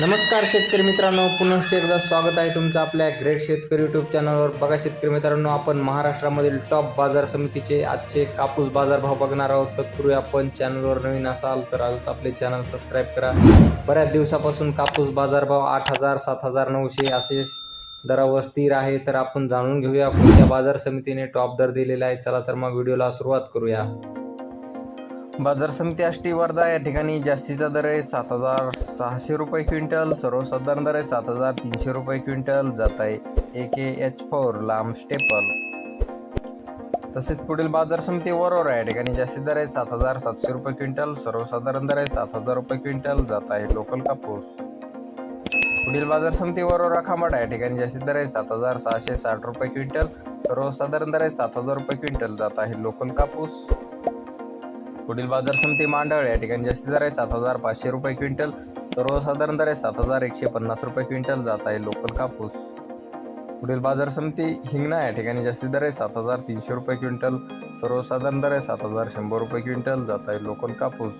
नमस्कार शेतकरी मित्रांनो पुनश्च एकदा स्वागत आहे तुमचं आपल्या ग्रेट शेतकरी यूट्यूब चॅनलवर बघा शेतकरी मित्रांनो आपण महाराष्ट्रामधील टॉप बाजार समितीचे आजचे कापूस बाजार भाव बघणार आहोत. तत्पूर्वी आपण चॅनलवर नवीन असाल तर आजच आपले चॅनल सबस्क्राईब करा. बऱ्याच दिवसापासून कापूस बाजारभाव आठ हजार सात हजार नऊशे असे दरावर स्थिर आहे. तर आपण जाणून घेऊया कोणत्या बाजार समितीने टॉप दर दिलेला आहे. चला तर मग व्हिडिओला सुरुवात करूया. बाजार समिती आष्टी वर्धा या ठिकाणी जास्तीचा दर आहे सात हजार सहाशे रुपये क्विंटल सर्वसाधारण दर आहे सात हजार तीनशे रुपये क्विंटल जात आहे ए के एच फोर लांब स्टेपल. तसेच पुढील बाजार समिती वरोरा या ठिकाणी जास्तीत दर आहे सात हजार सातशे रुपये क्विंटल सर्वसाधारण दर आहे सात हजार रुपये क्विंटल जात आहे लोकल कापूस. पुढील बाजार समिती वरोरा खांबाडा या ठिकाणी जास्तीत दर आहे सात हजार सहाशे साठ रुपये क्विंटल सर्वसाधारण दर आहे सात हजार रुपये क्विंटल जात आहे लोकल कापूस. पुढील बाजार समिती मांडळ या ठिकाणी जास्ती दर आहे. सात हजार पाचशे रुपये क्विंटल. सर्वसाधारण दर आहे. सात हजार एकशे पन्नास रुपये क्विंटल जात आहे लोकल कापूस. पुढील बाजार समिती हिंगणा या ठिकाणी जास्ती दर आहे. सात हजार तीनशे रुपये क्विंटल. सर्वसाधारण दर आहे. सात हजार शंभर रुपये क्विंटल जात आहे लोकल कापूस.